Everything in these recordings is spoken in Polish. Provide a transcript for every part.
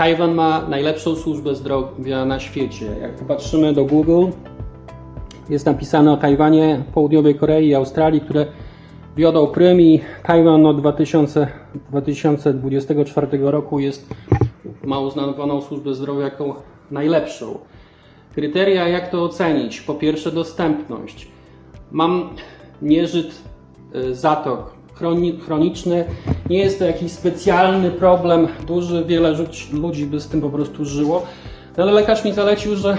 Tajwan ma najlepszą służbę zdrowia na świecie. Jak popatrzymy do Google, jest napisane o Tajwanie, Południowej Korei i Australii, które wiodą prym i Tajwan od 2000, 2024 roku jest ma uznawaną służbę zdrowia jako najlepszą. Kryteria, jak to ocenić? Po pierwsze, dostępność. Mam nieżyt y, zatok chroniczny. Nie jest to jakiś specjalny problem duży, wiele ludzi by z tym po prostu żyło. Ale lekarz mi zalecił, że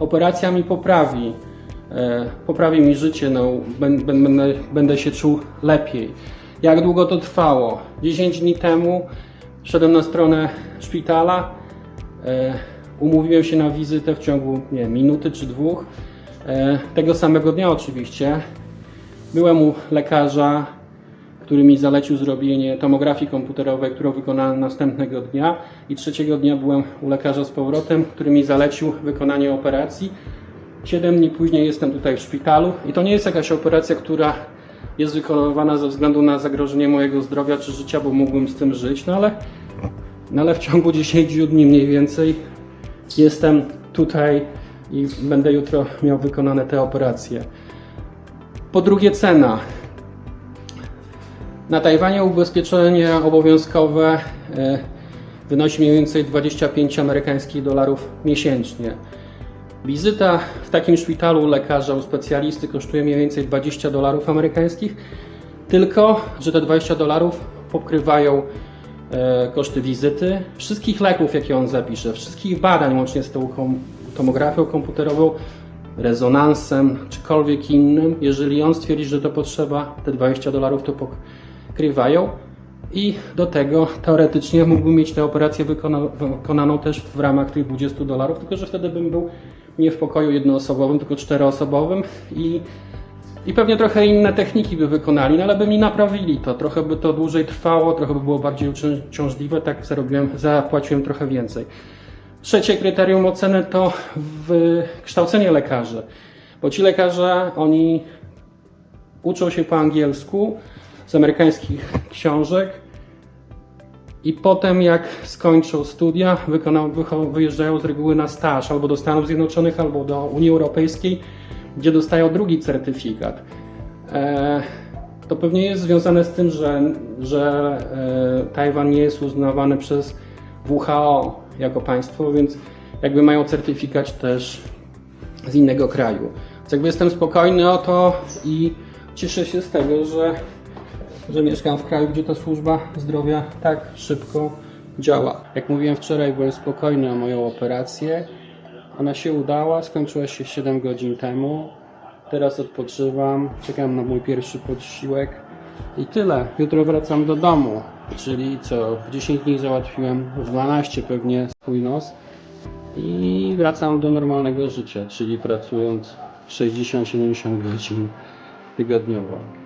operacja mi poprawi. e, Poprawi mi życie, no, będę, będę się czuł lepiej. Jak długo to trwało? 10 dni temu wszedłem na stronę szpitala, e, umówiłem się na wizytę w ciągu nie, minuty czy dwóch. E, Tego samego dnia oczywiście. Byłem u lekarza, który mi zalecił zrobienie tomografii komputerowej, którą wykonałem następnego dnia i trzeciego dnia byłem u lekarza z powrotem, który mi zalecił wykonanie operacji. Siedem dni później jestem tutaj w szpitalu i to nie jest jakaś operacja, która jest wykonywana ze względu na zagrożenie mojego zdrowia czy życia, bo mógłbym z tym żyć, no ale, no ale w ciągu 10 dni mniej więcej jestem tutaj i będę jutro miał wykonane te operacje. Po drugie cena. Na Tajwanie ubezpieczenie obowiązkowe e, wynosi mniej więcej 25 amerykańskich dolarów miesięcznie. Wizyta w takim szpitalu lekarza, u specjalisty kosztuje mniej więcej 20 dolarów amerykańskich, tylko że te 20 dolarów pokrywają e, koszty wizyty, wszystkich leków, jakie on zapisze, wszystkich badań, łącznie z tą tomografią komputerową, rezonansem, czykolwiek innym. Jeżeli on stwierdzi, że to potrzeba, te 20 dolarów to pokrywają. I do tego teoretycznie mógłbym mieć tę operację wykona- wykonaną też w ramach tych 20 dolarów, tylko że wtedy bym był nie w pokoju jednoosobowym, tylko czteroosobowym i, i pewnie trochę inne techniki by wykonali, no ale by mi naprawili to. Trochę by to dłużej trwało, trochę by było bardziej ucią- uciążliwe, tak zarobiłem, zapłaciłem trochę więcej. Trzecie kryterium oceny to wykształcenie lekarzy, bo ci lekarze, oni uczą się po angielsku z amerykańskich książek i potem jak skończą studia, wycho- wyjeżdżają z reguły na staż albo do Stanów Zjednoczonych, albo do Unii Europejskiej, gdzie dostają drugi certyfikat. E, to pewnie jest związane z tym, że, że e, Tajwan nie jest uznawany przez WHO jako państwo, więc jakby mają certyfikat też z innego kraju. Więc jakby jestem spokojny o to i cieszę się z tego, że, że mieszkam w kraju, gdzie ta służba zdrowia tak szybko działa. Jak mówiłem wczoraj, byłem spokojny o moją operację. Ona się udała, skończyła się 7 godzin temu. Teraz odpoczywam, czekam na mój pierwszy posiłek i tyle. Jutro wracam do domu, czyli co, w 10 dni załatwiłem, w 12 pewnie swój nos i wracam do normalnego życia, czyli pracując 60-70 godzin tygodniowo.